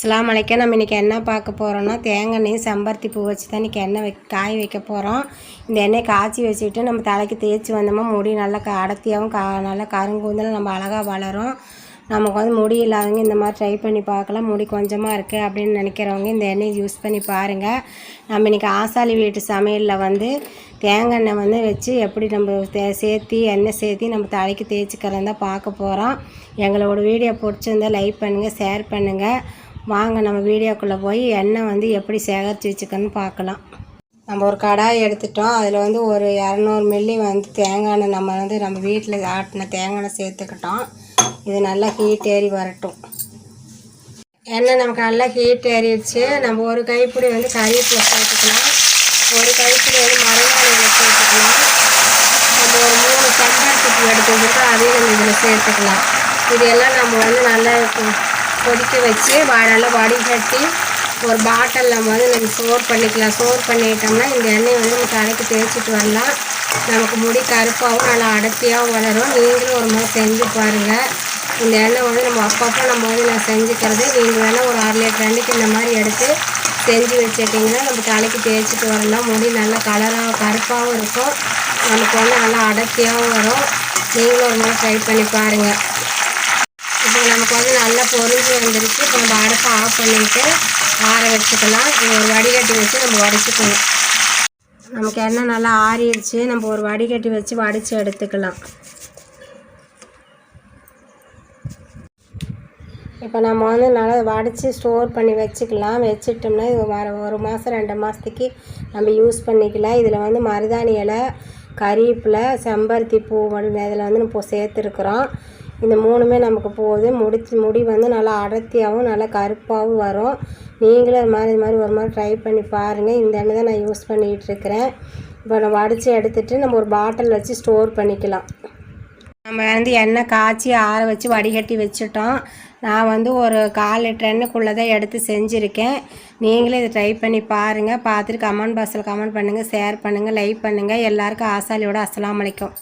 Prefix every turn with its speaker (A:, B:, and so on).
A: அஸ்லாம் வலைக்கம் நம்ம இன்றைக்கி என்ன பார்க்க போகிறோம்னா தேங்காய் செம்பருத்தி பூ வச்சு தான் இன்றைக்கி எண்ணெய் வை காய வைக்க போகிறோம் இந்த எண்ணெய் காய்ச்சி வச்சுக்கிட்டு நம்ம தலைக்கு தேய்ச்சி வந்தோமா முடி நல்லா க அடர்த்தியாகவும் கா நல்லா கருங்கூந்தலும் நம்ம அழகாக வளரும். நமக்கு வந்து முடி இல்லாதவங்க இந்த மாதிரி ட்ரை பண்ணி பார்க்கலாம். முடி கொஞ்சமாக இருக்குது அப்படின்னு நினைக்கிறவங்க இந்த எண்ணெய் யூஸ் பண்ணி பாருங்கள் நம்ம இன்றைக்கி ஆசாலி வீட்டு சமையலில் வந்து தேங்காய் எண்ணெய் வந்து வச்சு எப்படி நம்ம தே சேர்த்தி எண்ணெய் சேர்த்தி நம்ம தலைக்கு தேய்ச்சிக்கிறதா பார்க்க போகிறோம் எங்களோட வீடியோ பிடிச்சிருந்தால் லைக் பண்ணுங்கள் ஷேர் பண்ணுங்கள் வாங்க நம்ம வீடியோக்குள்ளே போய் எண்ணெய் வந்து எப்படி சேகரித்து வச்சுக்கன்னு பார்க்கலாம். நம்ம ஒரு கடாய் எடுத்துட்டோம். அதில் வந்து ஒரு இரநூறு மில்லி வந்து தேங்காய் எண்ணெய் நம்ம வந்து நம்ம வீட்டில் ஆட்டின தேங்காய் எண்ணெய் சேர்த்துக்கிட்டோம். இது நல்லா ஹீட் ஏறி வரட்டும். எண்ணெய் நமக்கு நல்லா ஹீட் ஏறிடுச்சு. நம்ம ஒரு கைப்பிடி வந்து கறிவேப்பிலை சேர்த்துக்கலாம். ஒரு கைப்பிடி வந்து மரங்காலியில் சேர்த்துக்கலாம். நம்ம ஒரு மூணு செம்பருத்தி எடுத்து வச்சுருக்கோம் அதையும் நம்ம இதில் சேர்த்துக்கலாம். இது எல்லாம் நம்ம வந்து நல்லா கொதிக்க வச்சு வ- நல்லா வடிகட்டி ஒரு பாட்டிலில் வந்து நம்ம ஸ்டோர் பண்ணிக்கலாம். ஸ்டோர் பண்ணிட்டோம்னா இந்த எண்ணெய் வந்து நம்ம தலைக்கு தேய்ச்சிட்டு வரலாம். நமக்கு முடி கருப்பாகவும் நல்லா அடர்த்தியாகவும் வளரும். நீங்களும் ஒரு முறை செஞ்சு பாருங்கள் இந்த எண்ணெய் வந்து நம்ம அப்பப்போ நம்ம வந்து நான் செஞ்சுக்கிறது. நீங்கள் வேணால் ஒரு அரை லிட்டர் எண்ணெய்க்கு இந்த மாதிரி எடுத்து செஞ்சு வச்சுட்டிங்கன்னா நம்ம தலைக்கு தேய்ச்சிட்டு வரலாம். முடி நல்லா கலராக கருப்பாகவும் இருக்கும். நமக்கு வந்து நல்லா அடர்த்தியாகவும் வரும். நீங்களும் ஒரு முறை ட்ரை பண்ணி பாருங்கள் இப்போ நமக்கு வந்து நல்லா பொறிஞ்சு வந்துருச்சு. இப்போ நம்ம அடுப்பை ஆஃப் பண்ணிவிட்டு ஆற வச்சுக்கலாம். இது ஒரு வடிகட்டி வச்சு நம்ம வடிச்சுக்கணும். நமக்கு எண்ணெய் நல்லா ஆறிடுச்சு. நம்ம ஒரு வடிகட்டி வச்சு வடித்து எடுத்துக்கலாம். இப்போ நம்ம வந்து நல்லா வடித்து ஸ்டோர் பண்ணி வச்சுக்கலாம். வச்சுட்டோம்னா இது வர ஒரு மாதம் ரெண்டு மாதத்துக்கு நம்ம யூஸ் பண்ணிக்கலாம். இதில் வந்து மருதாணி இலை கறிப்பில் செம்பருத்தி பூ இதில் வந்து நம்ம சேர்த்துருக்குறோம். இந்த மூணுமே நமக்கு போகுது. முடிச்சு முடி வந்து நல்லா அடர்த்தியாகவும் நல்லா கருப்பாகவும் வரும். நீங்களும் ஒரு மாதிரி இது மாதிரி ஒரு மாதிரி ட்ரை பண்ணி பாருங்கள் இந்த எண்ணெய் தான் நான் யூஸ் பண்ணிகிட்ருக்கிறேன் இப்போ நம்ம வடித்து எடுத்துகிட்டு நம்ம ஒரு பாட்டில் வச்சு ஸ்டோர் பண்ணிக்கலாம். நம்ம வந்து எண்ணெய் காய்ச்சி ஆற வச்சு வடிகட்டி வச்சுட்டோம். நான் வந்து ஒரு கால் லிட்டர் எண்ணெய்க்குள்ளே தான் எடுத்து செஞ்சுருக்கேன். நீங்களே இதை ட்ரை பண்ணி பாருங்கள் பார்த்துட்டு கமெண்ட் பாக்ஸில் கமெண்ட் பண்ணுங்கள் ஷேர் பண்ணுங்கள் லைக் பண்ணுங்கள் எல்லாேருக்கும் ஆசாலியோட அஸ்லாம் வலைக்கும்